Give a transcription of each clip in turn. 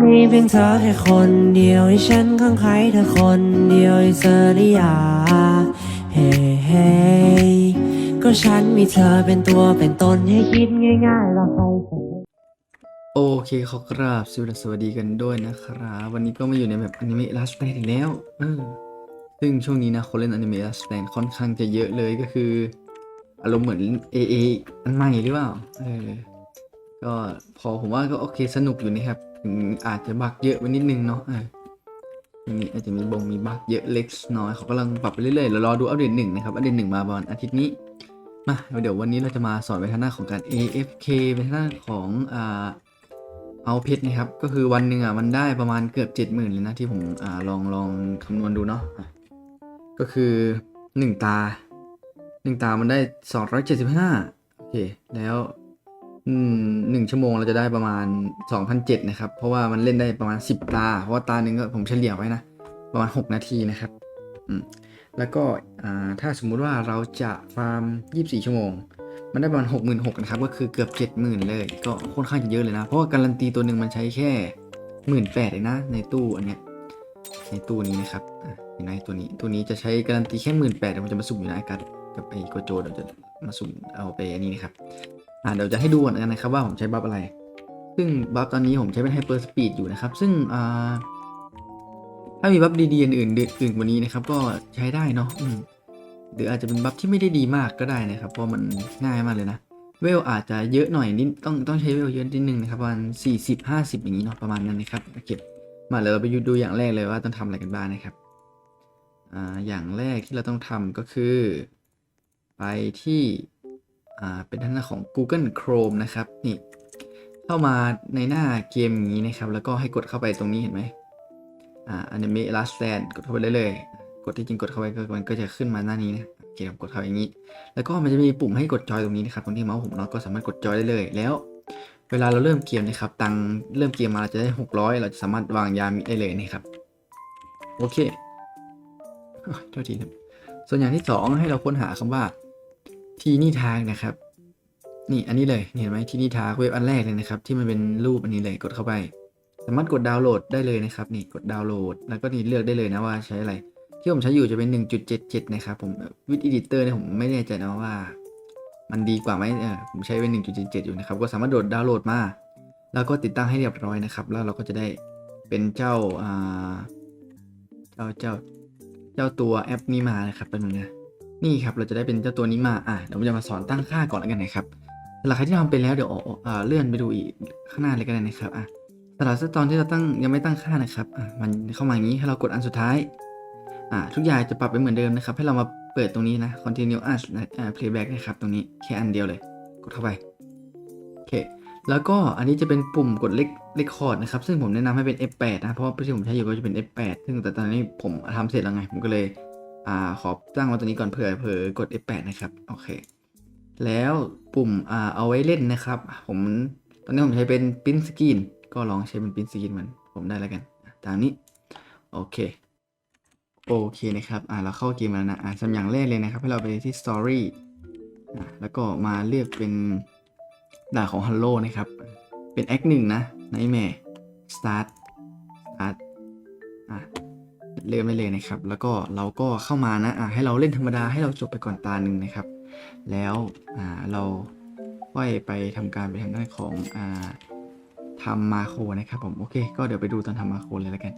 มีเพียงเธอแค่คนเดียวให้ฉันข้างใครเธอคนเดียวให้เธอได้ยาเฮ้เฮ้ก็ฉันมีเธอเป็นตัวเป็นตนให้คิดง่ายๆแล้วใครจะโอเคขอกราบสวัสดีกันด้วยนะครับ วันนี้ก็มาอยู่ในแบบอนิเมะลาสแ n นอีกแล้วเออซึ่งช่วงนี้นะคนเล่นอนิเมะลาสแ n นค่อนข้างจะเยอะเลยก็คือ อารมณ์เหมือน AA อันใหม่หรือเปล่าเออ ก็พอผมว่าก็โอเคสนุกอยู่นะครับถึงอาจจะบักเยอะไปนิดนึงเนาะเออทีนี้อาจจะมีบงมีบักเยอะเล็กน้อยเขากำลังปรับไปเรื่อยๆเรารอดูอัปเดตหนึ่งนะครับอัปเดตหนึ่งมาประมาณอาทิตย์นี้มาเดี๋ยววันนี้เราจะมาสอนไปทางหน้าของการ AFK ไปทางหน้าของอ่าเอาเพชรนะครับ ก็คือวันหนึ่งอะมันได้ประมาณเกือบเจ็ดหมื่นเลยนะที่ผมอ่าลองลองคำนวณดูเนาะอะก็คือหนึ่งตาหนึ่งตามันได้สองร้อยเจ็ดสิบห้าโอเคแล้ว อืมหนึ่งชั่วโมงเราจะได้ประมาณสองพันเจ็ดนะครับ เพราะว่ามันเล่นได้ประมาณสิบตา เพราะว่าตาหนึ่งก็ผมเฉลี่ยไว้นะ ประมาณหกนาทีนะครับ อืม แล้วก็อ่าถ้าสมมุติว่าเราจะฟาร์มยี่สิบสี่ชั่วโมง มันได้ประมาณหกหมื่นหกนะครับ ก็คือเกือบเจ็ดหมื่นเลย ก็ค่อนข้างจะเยอะเลยนะ เพราะว่าการันตีตัวหนึ่งมันใช้แค่หมื่นแปดเองนะ ในตู้อันเนี้ย ในตู้นี้นะครับอะเห็นไหมตัวนี้ ตัวนี้จะใช้การันตีแค่หมื่นแปดเดี๋ยวมันจะมาสุ่มอยู่นะกับกับไอ้โกโจเดี๋ยวจะมาสุ่มเอาไปอันนี้นะครับ อ่าเดี๋ยวจะให้ดูก่อนนะครับว่าผมใช้บัฟอะไร ซึ่งบัฟตอนนี้ผมใช้เป็นไฮเปอร์สปีดอยู่นะครับ ซึ่งอ่าถ้ามีบัฟดีๆอื่นๆอื่นกว่านี้นะครับ ก็ใช้ได้เนาะหรืออาจจะเป็นบัฟที่ไม่ได้ดีมากก็ได้นะครับ เพราะมันง่ายมากเลยนะ เวลอาจจะเยอะหน่อยนิดต้องต้องใช้เวลเยอะนิดนึงนะครับประมาณสี่สิบห้าสิบอย่างนี้เนาะประมาณนั้นนะครับเก็บมาเดี๋ยเราไปดูอย่างแรกเลยว่าต้องทำอะไรกันบ้างนะครับอ่าอย่างแรกที่เราต้องทำก็คือ ไปที่ อ่าเป็นท่านาของ Google Chrome นะครับนี่เข้ามาในหน้าเกมอย่างนี้นะครับ แล้วก็ให้กดเข้าไปตรงนี้เห็นไหมอ่า Anime Last Stand กดเข้าไปได้เลย กดที่จริงกดเข้าไปก็มันก็จะขึ้นมาหน้านี้นะโอเคครับกดเข้าอย่างนี้ แล้วก็มันจะมีปุ่มให้กดจอยตรงนี้นะครับตรงที่เมาส์ผมเนาะก็สามารถกดจอยได้เลยแล้วเวลาเราเริ่มเกมนะครับ ตังเริ่มเกมมาเราจะได้ 600 เราจะสามารถวางยามิได้เลยนะครับ โอเคโอ้ยโทษทีครับส่วนอย่างที่สองให้เราค้นหาคำว่า ทีนี่ทางนะครับ นี่อันนี้เลยเห็นไหมทีนี่ทางเว็บอันแรกเลยนะครับ ที่มันเป็นรูปอันนี้เลยกดเข้าไป สามารถกดดาวน์โหลดได้เลยนะครับ นี่กดดาวน์โหลด แล้วก็นี่เลือกได้เลยนะว่าใช้อะไร ที่ผมใช้อยู่จะเป็น 1.77 นะครับผมวิดอีดิเตอร์เนี่ยผมไม่แน่ใจนะว่า มันดีกว่าไหมเออผมใช้เป็น 1.77 อยู่นะครับก็สามารถโดดดาวน์โหลดมาแล้วก็ติดตั้งให้เรียบร้อยนะครับ แล้วเราก็จะได้เป็นเจ้าอ่าเจ้าเจ้า เจ้าตัวแอปนี้มานะครับเป็นง นี่ครับเราจะได้เป็นเจ้าตัวนี้มาอะเดี๋ยวผมจะมาสอนตั้งค่าก่อนแล้วกันนะครับสำหรับใครที่ทำเป็นแล้วเดี๋ยวออกอ่าเลื่อนไปดูอีกข้างหน้าเลยก็ได้นะครับอะสำหรับตอนที่เราตั้งยังไม่ตั้งค่านะครับอะมันเข้ามาอย่างนี้ให้เรากดอันสุดท้ายอ่าทุกอย่างจะปรับไปเหมือนเดิมนะครับ ให้เรามาเปิดตรงนี้นะ continue as อ่า playback นะครับตรงนี้แค่อันเดียวเลย กดเข้าไปโอเคแล้วก็อันนี้จะเป็นปุ่มกดเลขเลขคอร์ดนะครับ ซึ่งผมแนะนำให้เป็น F8 นะ เพราะว่าที่ผมใช้อยู่ก็จะเป็น F8 ซึ่งแต่ตอนนี้ผมทำเสร็จแล้วไง ผมก็เลย อ่าขอตั้งมาตัวนี้ก่อนเผื่อเผื่อกด F8 นะครับ โอเค แล้วปุ่มอ่าเอาไว้เล่นนะครับ ผมตอนนี้ผมใช้เป็น print screen ก็ลองใช้เป็น print screen เหมือนผมได้แล้วกัน ตามนี้ โอเค โอเคนะครับ อ่าเราเข้าเกมแล้วนะ อ่าสำอย่างแรกเลยนะครับ ให้เราไปที่ Story อ่าแล้วก็มาเลือกเป็นด่าของ Hello นะครับ เป็น Act หนึ่งนะ Nightmare Start Start อ่า เริ่มได้เลยนะครับ แล้วก็เราก็เข้ามานะอ่าให้เราเล่นธรรมดาให้เราจบไปก่อนตาหนึ่งนะครับ แล้วอ่าเราค่อยไปทำการไปทางด้านของอ่าทำมาโครนะครับผมโอเค ก็เดี๋ยวไปดูตอนทำมาโครเลยแล้วกัน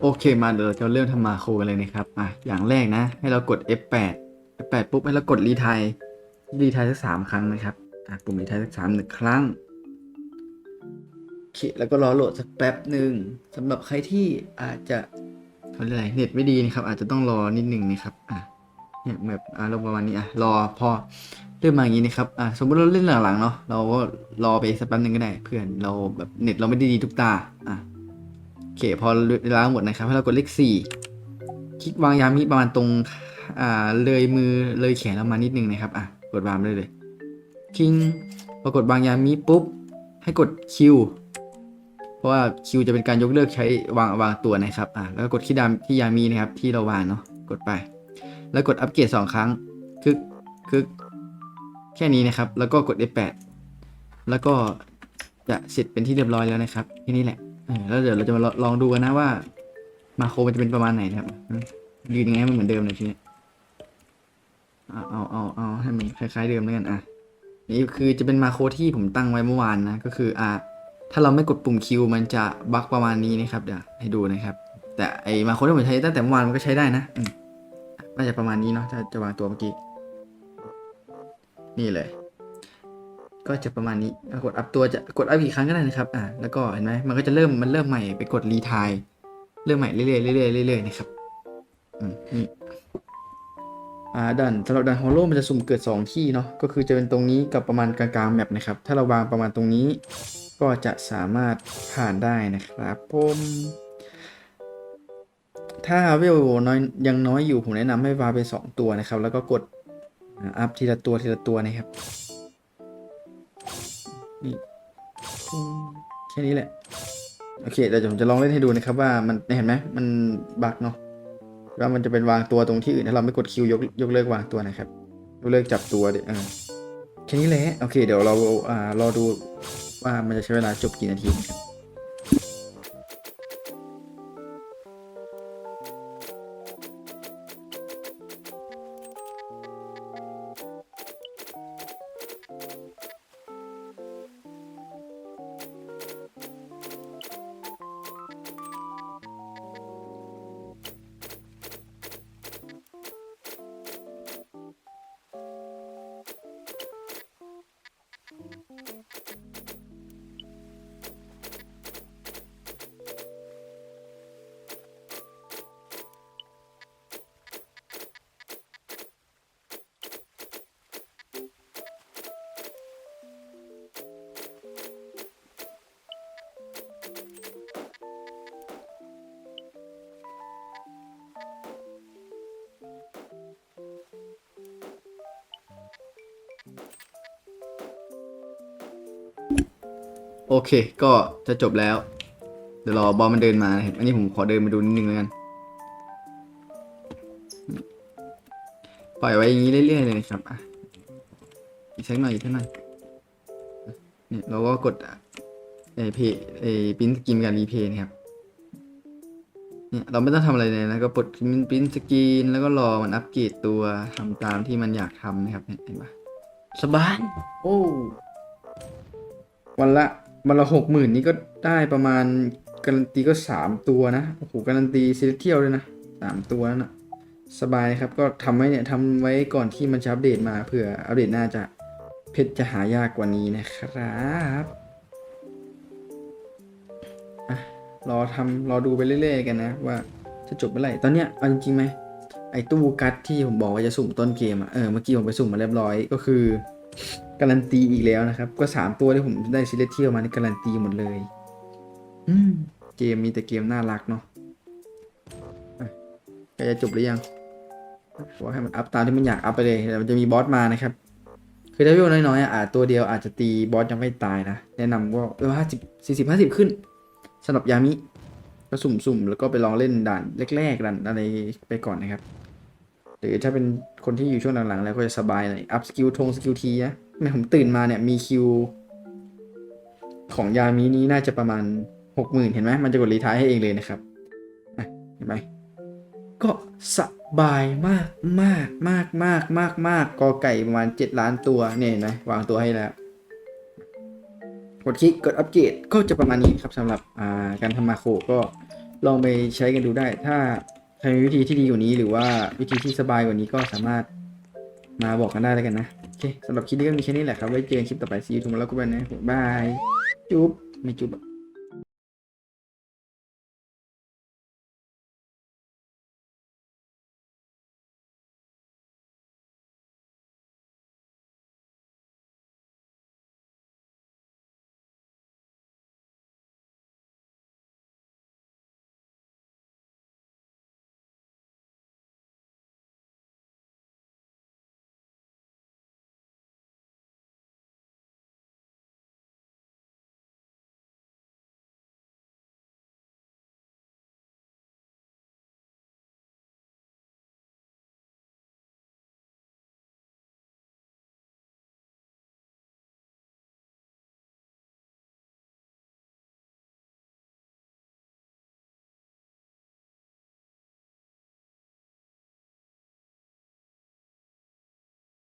โอเคมาเดี๋ยวเราจะเริ่มทำมาโครกันเลยนะครับอะอย่างแรกนะ ให้เรากด F8 F8 ปุ๊บให้เรากดรีไทยรีไทยสักสามครั้งนะครับอะปุ่มรีไทยสักสามหนึ่งครั้ง เคแล้วก็รอโหลดสักแป๊บหนึ่งสำหรับใครที่อาจจะเขาเรียกอะไรเน็ตไม่ดีนะครับ อาจจะต้องรอนิดหนึ่งนะครับอะเนี่ยแบบอารมณ์ประมาณนี้อะรอพอเริ่มมาอย่างนี้นะครับอะสมมติเราเล่นหลังๆเนาะเราก็รอไปสักแป๊บหนึ่งก็ได้ เพื่อนเราแบบเน็ตเราไม่ได้ดีทุกตาอะโอเคพอเวลาหมดนะครับให้เรากดเลขสี่คลิกวางยามิประมาณตรงอ่าเลยมือเลยแขนเรามานิดนึงนะครับอะกดวางได้เลยคิงพอกดวางยามิปุ๊บให้กดคิว ราะว่าคิวจะเป็นการยกเลิกใช้วางวางตัวนะครับอะแล้วกดที่ดามที่ยามีนะครับที่เราวางเนาะกดไป แล้วกดอัปเกรดสองครั้งคึกคึกแค่นี้นะครับ แล้วก็กด F8 แล้วก็จะเสร็จเป็นที่เรียบร้อยแล้วนะครับแค่นี้แหละแล้วเดี๋ยวเราจะมาลองดูกันนะว่า มาโครมันจะเป็นประมาณไหนนะครับยืนยังไงมันเหมือนเดิมเลยทีนี้เอาเอาเอาเอาให้มันคล้ายๆเดิมแล้วกันอะนี่คือจะเป็นมาโครที่ผมตั้งไว้เมื่อวานนะก็คืออะ ถ้าเราไม่กดปุ่มคิวมันจะบั๊กประมาณนี้นะครับเดี๋ยวให้ดูนะครับ แต่ไอมาโครที่ผมใช้ตั้งแต่เมื่อวานมันก็ใช้ได้นะอืมน่าจะประมาณนี้เนาะถ้าจะวางตัวเมื่อกี้ นี่เลย ก็จะประมาณนี้กดอัพตัวจะกดอัพอีกครั้งก็ได้นะครับ อ่าแล้วก็เห็นไหมมันก็จะเริ่มมันเริ่มใหม่ไปกดรีทายเริ่มใหม่เรื่อยๆเรื่อยๆเรื่อยๆนะครับอืมนี่อ่าดันสำหรับดันฮอลโลมันจะสุ่มเกิด 2 ที่เนาะก็คือจะเป็นตรงนี้กับประมาณกลางๆแมปนะครับ ถ้าเราวางประมาณตรงนี้ ก็จะสามารถผ่านได้นะครับผมถ้าเวลน้อยยังน้อยอยู่ผมแนะนำให้วางเป็น 2 ตัวนะครับ แล้วก็กดอัพทีละตัวทีละตัวนะครับนี่แค่นี้แหละ โอเคเดี๋ยวผมจะลองเล่นให้ดูนะครับว่ามันเห็นไหมมันบักเนาะว่ามันจะเป็นวางตัวตรงที่อื่นถ้าเราไม่กดคิวยกยกเลิกวางตัวนะครับยกเลิกจับตัวเดี๋ยวแค่นี้แหละโอเคเดี๋ยวเราอ่ารอดู ว่ามันจะใช้เวลาจบกี่นาทีนะครับ โอเค ก็จะจบแล้ว เดี๋ยวรอบอลมันเดินมานะครับอันนี้ผมขอเดินมาดูนิดนึงแล้วกัน ปล่อยไว้อย่างนี้เรื่อยๆเลยนะครับอะอีกสักหน่อยอีกสักหน่อยเนี่ยเราก็กดไอเพย์ไอปิ้นสกินการรีเพย์นะครับเนี่ยเราไม่ต้องทำอะไรเลยนะก็กดปิ้นสกินแล้วก็รอมันอัปเกรดตัวทำตามที่มันอยากทำนะครับเนี่ยเห็นปะสบายโอ้วันละ วันละหกหมื่นนี่ก็ได้ประมาณการันตีก็สามตัวนะโอ้โหการันตีซีเที่ยวเลยนะสามตัวนั่นนะสบายครับก็ทำไว้เนี่ยทำไว้ก่อนที่มันจะอัปเดตมาเผื่ออัปเดตหน่าจะเพชรจะหายากกว่านี้นะครับรอทำรอดูไปเรื่อยๆกันนะ ว่าจะจบเมื่อไหร่ตอนเนี้ยเอาจริงๆไหมไอ้ตู้กัดที่ผมบอกว่าจะสุ่มต้นเกมอะเออเมื่อกี้ผมไปสุ่มมาเรียบร้อยก็คือ การันตีอีกแล้วนะครับ ก็สามตัวที่ผมได้ซิเลเทียลมานี่การันตีหมดเลย อืม เกมมีแต่เกมน่ารักเนาะะใกล้จะจบหรือยังขอให้มันอัพตามที่มันอยากอัพไปเลยเดี๋ยวมันจะมีบอสมานะครับ คือถ้าวิวน้อยๆอะอาจตัวเดียวอาจจะตีบอสยังไม่ตายนะ แนะนำว่าเออห้าสิบสี่สิบห้าสิบขึ้นสำหรับยามิก็สุ่มๆ แล้วก็ไปลองเล่นด่านแรกๆด่านอะไรไปก่อนนะครับหรือถ้าเป็นคนที่อยู่ช่วงหลังๆ แล้วก็จะสบายหน่อยอัพสกิลทงสกิลทีนะ แม่ผมตื่นมาเนี่ยมีคิว ของยามีนี้น่าจะประมาณหกหมื่นเห็นไหมมันจะกดรีทายให้เองเลยนะครับเห็นไหมก็สบายมากมากมากมากมากมากกอไก่ประมาณเจ็ดล้านตัวเนี่ยเห็นไหมวางตัวให้แล้ว กดคลิกกดอัปเกรดก็จะประมาณนี้ครับสำหรับาการทำมาโคก็ลองไปใช้กันดูได้ ถ้าใครมีวิธีที่ดีกว่านี้หรือว่าวิธีที่สบายกว่านี้ก็สามารถมาบอกกันได้แล้วกันนะ อเคสำหรับคลิปนี้ก็มีแค่นี้แหละครับ ไว้เจอกันคลิปต่อไปซีทูมาแล้วก็ไปนะบาย จุ๊บ ไม่จุ๊บ